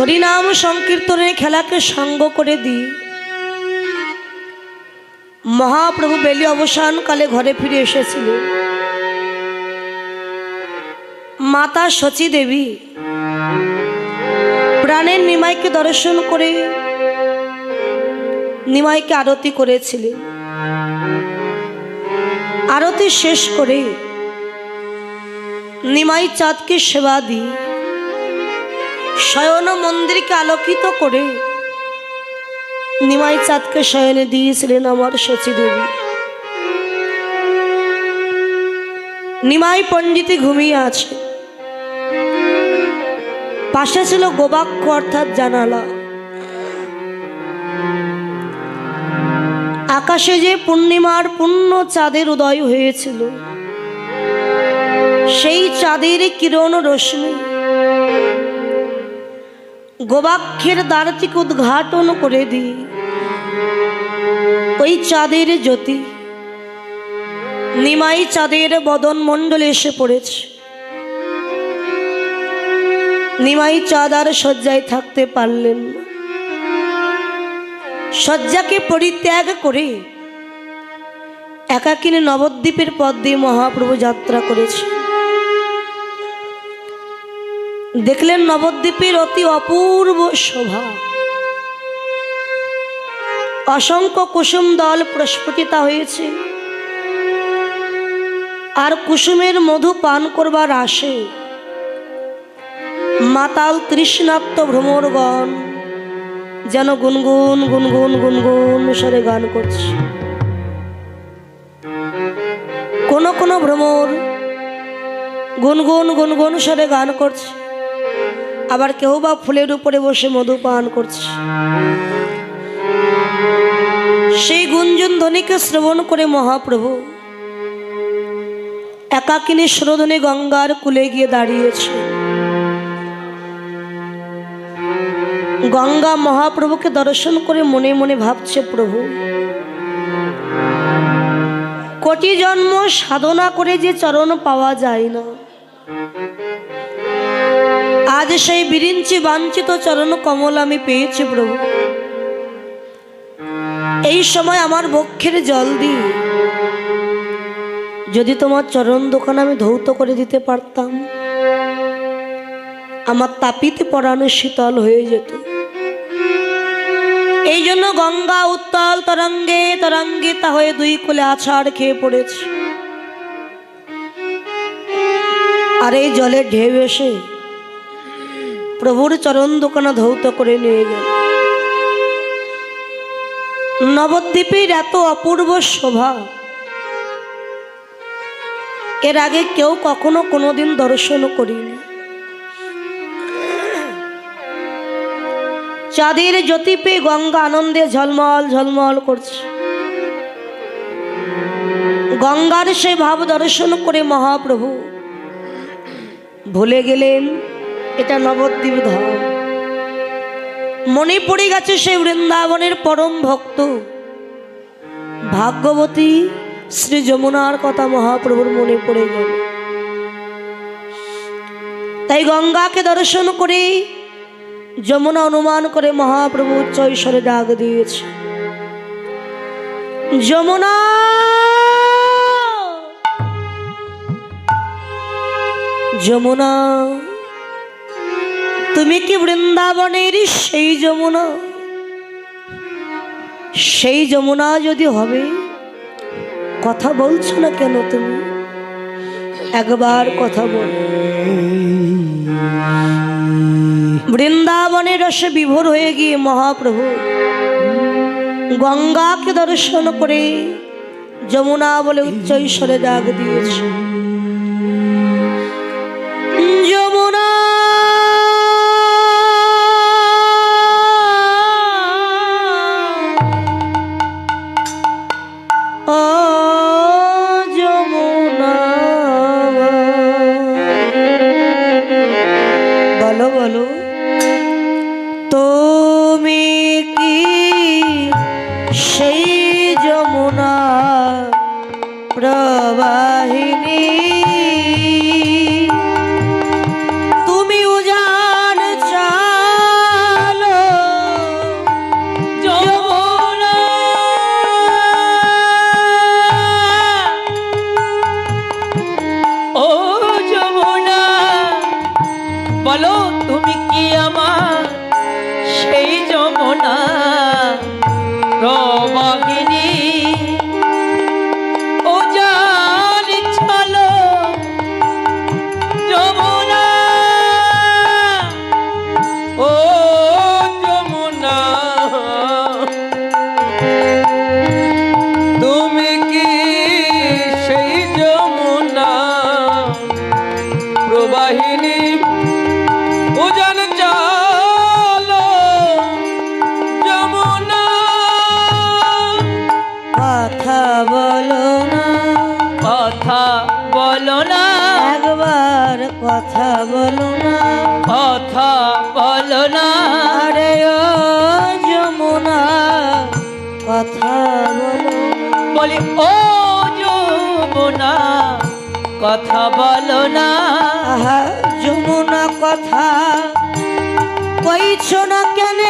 হরিনাম সংকীর্তনের খেলাকে সঙ্গ করে দিই। মহাপ্রভু বেলি অবসানকালে ঘরে ফিরে এসেছিলেন। মাতা শচী দেবী প্রাণের নিমাইকে দর্শন করে নিমাইকে আরতি করেছিলেন। আরতি শেষ করে নিমাই চাঁদকে সেবা দিই। শয়ন মন্দিরকে আলোকিত করে নিমাই চাঁদকে শয়নে দিয়েছিলেন আমার শচী দেবী। নিমাই পণ্ডিতে ঘুমিয়ে আছে। পাশে ছিল গোবাক্ষ অর্থাৎ জানালা। আকাশে যে পূর্ণিমার পূর্ণ চাঁদের উদয় হয়েছিল, সেই চাঁদের কিরণ রশ্মি গোবাক্ষের দ্বারটিকে উদ্ঘাটন করে দিই ওই চাঁদের জ্যোতি, নিমাই চাঁদের বদন মণ্ডলে এসে পড়েছে। নিমাই চাঁদ আর শয্যায় থাকতে পারলেন শয্যাকে পরিত্যাগ করে একাকিনী নবদ্বীপের পথ দিয়ে মহাপ্রভু যাত্রা করেছে। দেখলেন নবদ্বীপের অতি অপূর্ব শোভা। অসংখ্য কুসুম দল প্রস্ফুটিতা হয়েছে। আর কুসুমের মধু পান করবার আসে মাতাল তৃষ্ণাত্ম ভ্রমরগণ যেন গুনগুন গুনগুন গুনগুন সরে গান করছে। কোন কোন ভ্রমর গুনগুন গুনগুন সরে গান করছে। আবার কেউ বা ফুলের উপরে বসে মধু পান করছে। সেই গুঞ্জন ধ্বনিকে শ্রবণ করে মহাপ্রভু একাকিনী সুরধনে গঙ্গার কুলে গিয়ে দাঁড়িয়েছে। গঙ্গা মহাপ্রভুকে দর্শন করে মনে মনে ভাবছে প্রভু, কোটি জন্ম সাধনা করে যে চরণ পাওয়া যায় না। আজ সেই বিরিঞ্চি বাঞ্ছিত চরণ কমল আমি পেয়েছি প্রভু। এই সময় আমার বক্ষের জল দিই। যদি তোমার চরণ দোকান আমি ধৌত করে দিতে পারতাম, আমার তাপিতে পরানো শীতল হয়ে যেত। এই জন্য গঙ্গা উত্তল তরঙ্গে তরঙ্গিতা হয়ে দুই কোলে আছাড় খেয়ে পড়েছে। আর এই জলের ঢেউ এসে প্রভুর চরণ দোকানা ধৌত করে নিয়ে গেল। নবদ্বীপের এত অপূর্ব শোভা। এর আগে কেউ কখনো কোনোদিন দর্শন করিনি। চাঁদের জ্যোতি পেয়ে গঙ্গা আনন্দে ঝলমল ঝলমল করছে। গঙ্গার সে ভাব দর্শন করে মহাপ্রভু। ভুলে গেলেন এটা নবদ্বীপ ধাম মনে পড়ে গেছে সেই বৃন্দাবনের পরম ভক্ত। ভাগ্যবতী শ্রী যমুনার কথা মহাপ্রভুর মনে পড়ে গেল। তাই গঙ্গাকে দর্শন করে যমুনা অনুমান করে মহাপ্রভু চৈশ্বরে ডাক দিয়েছে। যমুনা! যমুনা! তুমি কি বৃন্দাবনের সেই যমুনা? সেই যমুনা যদি হবে, কথা বলছো না কেন তুমি? একবার কথা বল। বৃন্দাবনের রসে বিভোর হয়ে গিয়ে মহাপ্রভু গঙ্গাকে দর্শন করে যমুনা বলে উচ্চ ঈশ্বরে ডাক দিয়েছে। কথা বলো। না। বলি ও যমুনা কথা বলো না। যমুনা কথা কইছ না কেন?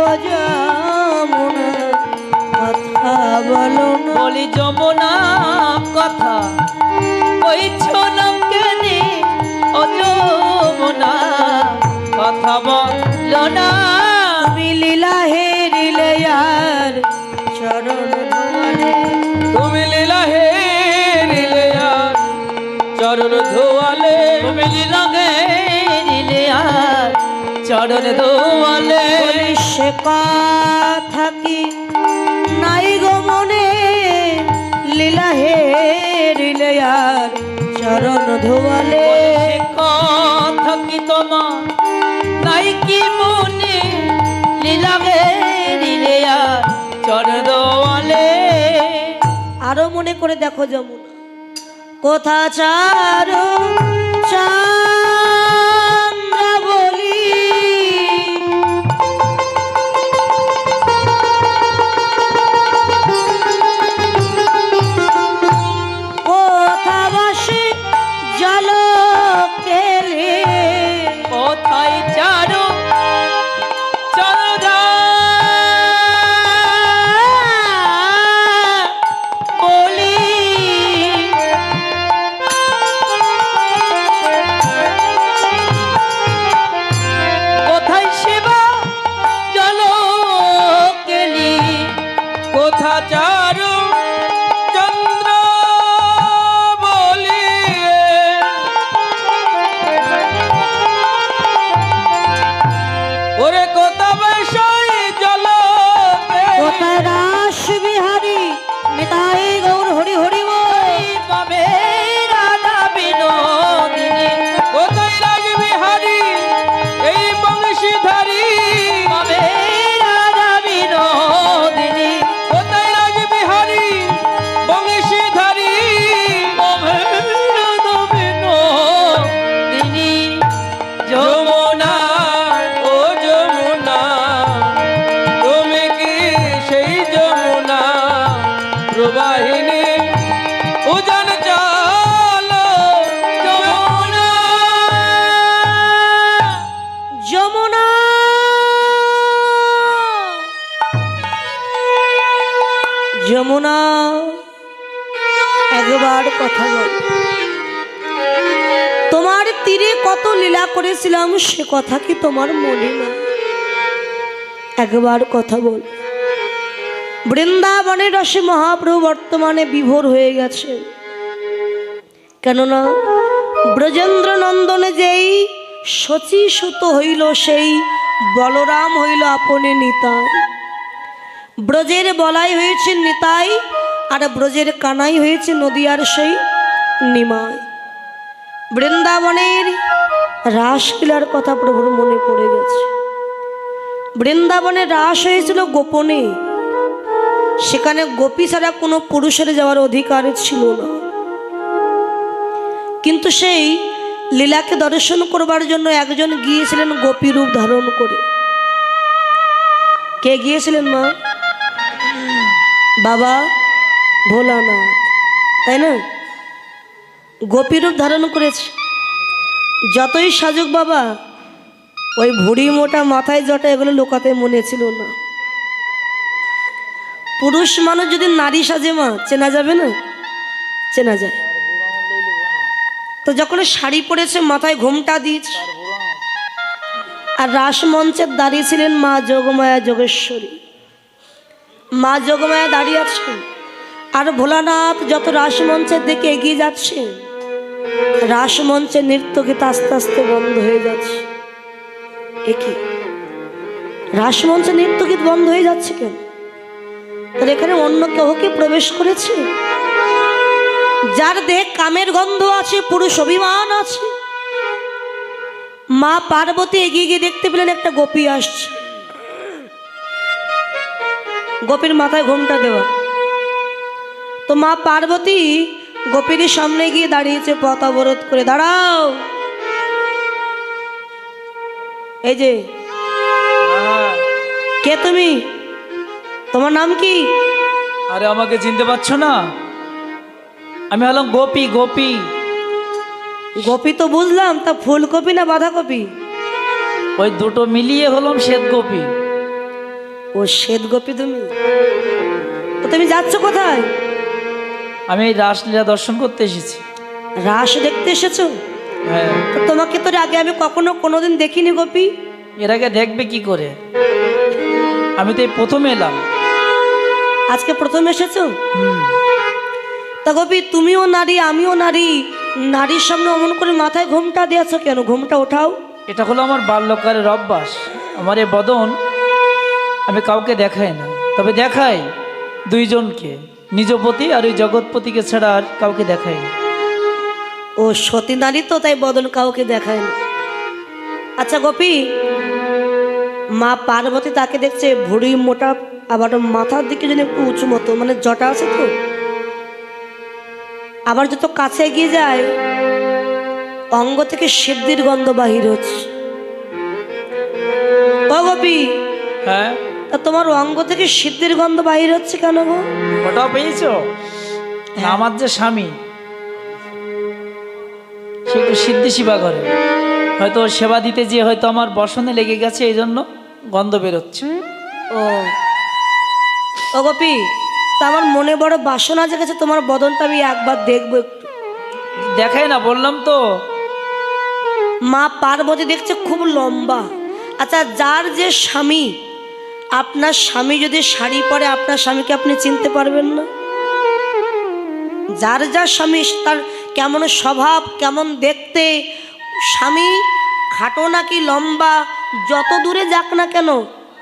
ও যমুনা কথা বলো না। বলি যমুনা কথা ওই ছোলকেনে ও যমুনা কথা বলো না। তুমি হে আর চরণ বলি সে কথা কি? নাই গো মনে লীলা হেরিলে আর চরণ ধোয়ালে কথা কি তোমার? নাই কি মনে লীলা হে রিলে আর চরণ ধোয়ালে আরও মনে করে দেখো যমুনা। কোথা চারো Hallelujah! তোমার তীরে কত লীলা করেছিলাম, সে কথা কি তোমার মনে না একবার কথা বল। বৃন্দাবনের রসে মহাপ্রভু বর্তমানে বিভোর হয়ে গেছে। কেননা ব্রজেন্দ্র নন্দনে যেই শচী সুত হইল, সেই বলরাম হইল আপনে নিতাই। ব্রজের বলাই হয়েছে নিতাই আর ব্রজের কানাই হয়েছে নদিয়ার সেই নিমাই। বৃন্দাবনের রাসলীলার কথা প্রভুর মনে পড়ে গেছে। বৃন্দাবনে রাস হয়েছিল গোপনে। সেখানে গোপী ছাড়া কোনো পুরুষের যাওয়ার অধিকার ছিল না। কিন্তু সেই লীলাকে দর্শন করবার জন্য একজন গিয়েছিলেন গোপী রূপ ধারণ করে। কে গিয়েছিলেন মা? বাবা ভোলানাথ, তাই না? গোপী রূপ ধারণ করেছে। যতই সাজুক বাবা, ওই ভুড়ি মোটা মাথায় জটা এগুলো লোকাতে মনে ছিল না। পুরুষ মানুষ যদি নারী সাজে মা, চেনা যাবে না? চেনা যায়। তো যখন শাড়ি পরেছে, মাথায় ঘোমটা দিয়েছে। আর রাসমঞ্চে দাঁড়িয়ে ছিলেন মা যোগমায়া যোগেশ্বরী। মা যোগমায়া দাঁড়িয়ে আছেন। আর ভোলানাথ যত রাসমঞ্চের দিকে এগিয়ে যাচ্ছে, রাসমঞ্চের নৃত্য গীত আস্তে আস্তে বন্ধ হয়ে যাচ্ছে। একই রাসমঞ্চে নৃত্য গীত বন্ধ হয়ে যাচ্ছে কেন? তাহলে এখানে অন্য কেউ কি প্রবেশ করেছে? যার দেহ কামের গন্ধ আছে, পুরুষ অভিমান আছে। মা পার্বতী এগিয়ে গিয়ে দেখতে পেলেন একটা গোপী আসছে। গোপীর মাথায় ঘোমটা দেওয়া। তো মা পার্বতী গোপীর সামনে গিয়ে দাঁড়িয়েছে পথ অবরোধ করে। দাঁড়াও। এই যে। কে তুমি? তোমার নাম কি? আরে আমাকে চিনতে পারছ না? আমি হলাম গোপী গোপী। গোপী তো বুঝলাম তা ফুলকপি না বাঁধাকপি? ওই দুটো মিলিয়ে হলাম শ্বেত গোপী ও শ্বেত গোপী তুমি? তো তুমি যাচ্ছ কোথায়? আমি এই রাসলীলা দর্শন করতে এসেছি। রাস দেখতে এসেছ? হ্যাঁ। তো তোমাকে তো আগে আমি কখনো কোনোদিন দেখিনি গোপী। এর আগে দেখবে কি করে? আমি তো এই প্রথম এলাম। আজকে প্রথম এসেছ? হুম। তা গোপী তুমিও নারী আমিও নারী। নারীর সামনে অমন করে মাথায় ঘোমটা দিয়েছ কেন? ঘোমটা ওঠাও। এটা হলো আমার বাল্যকালের অভ্যাস। আমার এ বদন আমি কাউকে দেখাই না। তবে দেখাই দুইজনকে। নিজপতি আর ওই জগৎপতিকে ছাড়া আর কাউকে দেখাই না ও সতী নারী তো তাই বদল কাউকে দেখায় না আচ্ছা গোপী মা পার্বতী তাকে দেখছে ভুড়ি মোটা আবার মাথার দিকে যেন একটু উঁচু মতো মানে জটা আছে তো। আবার যত কাছে এগিয়ে যায় অঙ্গ থেকে সিদ্ধির গন্ধ বাহির হচ্ছে। ও গোপী হ্যাঁ? তা তোমার অঙ্গ থেকে সিদ্ধির গন্ধ বাহির হচ্ছে কেন গো? ওটাও পেয়েছ? না, আমার যে স্বামী সে একটু সিদ্ধি সেবা করে। হয়তো সেবা দিতে যেয়ে হয়তো আমার বসনে লেগে গেছে এই জন্য গন্ধ বেরোচ্ছে। ও। ও গোপী তা আমার মনে বড় বাসনা জেগেছে তোমার বদনটা আমি একবার দেখব একটু। দেখাই না বললাম তো। মা পার্বতী দেখছে খুব লম্বা। আচ্ছা যার যে স্বামী আপনার স্বামী যদি শাড়ি পরে, আপনার স্বামীকে আপনি চিনতে পারবেন না? যার যার স্বামী, তার কেমন স্বভাব, কেমন দেখতে, স্বামী খাটো নাকি লম্বা, যত দূরে যাক না কেন,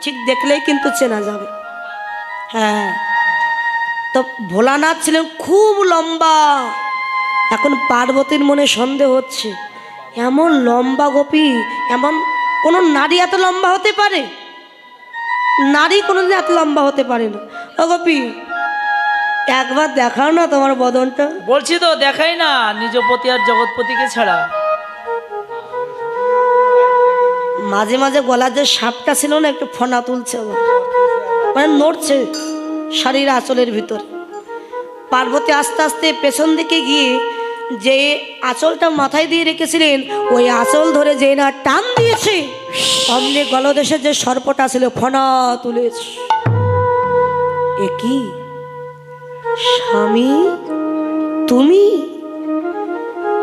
ঠিক দেখলেই কিন্তু চেনা যাবে। হ্যাঁ তো ভোলানাথ ছিলেন খুব লম্বা। এখন পার্বতীর মনে সন্দেহ হচ্ছে, এমন লম্বা গোপী, এমন কোনো নারী এত লম্বা হতে পারে? নারী কোনোদিন এত লম্বা হতে পারে না। ও গোপী একবার দেখাও না তোমার বদনটা। বলছি তো দেখাই না নিজপতি আর জগৎপতিকে ছাড়া। মাঝে মাঝে গলার যে সাপটা ছিল না একটু ফোনা তুলছে মানে নড়ছে শাড়ির আঁচলের ভিতরে। পার্বতী আস্তে আস্তে পেছন দিকে গিয়ে যে আঁচলটা মাথায় দিয়ে রেখেছিলেন ওই আঁচল ধরে যে না টান দিয়েছে অমনি গলদেশের যে সর্পটা ছিল, ফনা তুলেছে। এ কি? স্বামী? তুমি?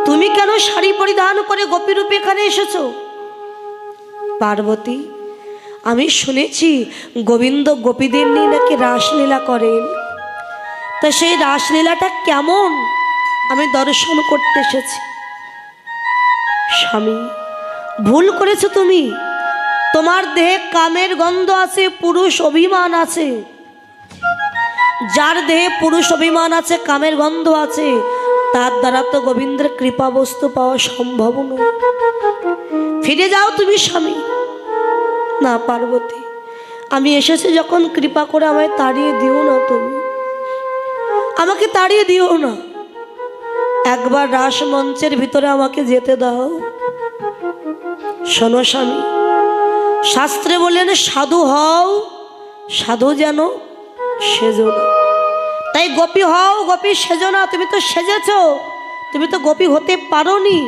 তুমি কেন শাড়ি পরিধান করে গোপী রূপে এখানে এসেছ? পার্বতী, আমি শুনেছি গোবিন্দ গোপীদের নিয়ে নাকি রাসলীলা করেন। তা সেই রাসলীলাটা কেমন? আমি দর্শন করতে এসেছি। স্বামী ভুল করেছ তুমি। তোমার দেহে কামের গন্ধ আছে, পুরুষ অভিমান আছে। যার দেহে পুরুষ অভিমান আছে, কামের গন্ধ আছে, তার দ্বারা তো গোবিন্দের কৃপা বস্তু পাওয়া সম্ভব নয়। ফিরে যাও তুমি স্বামী, না পার্বতী। আমি এসেছি যখন কৃপা করে আমায় তাড়িয়ে দিও না তুমি। আমাকে তাড়িয়ে দিও না। একবার রাসমঞ্চের ভিতরে আমাকে যেতে দাও। শোনো স্বামী, শাস্ত্রে বললেন সাধু হও, সাধু যেন সেজো না। তাই গোপী হও, গোপী সেজো না, তুমি তো সেজেছ, তুমি তো গোপী হতে পারোনি।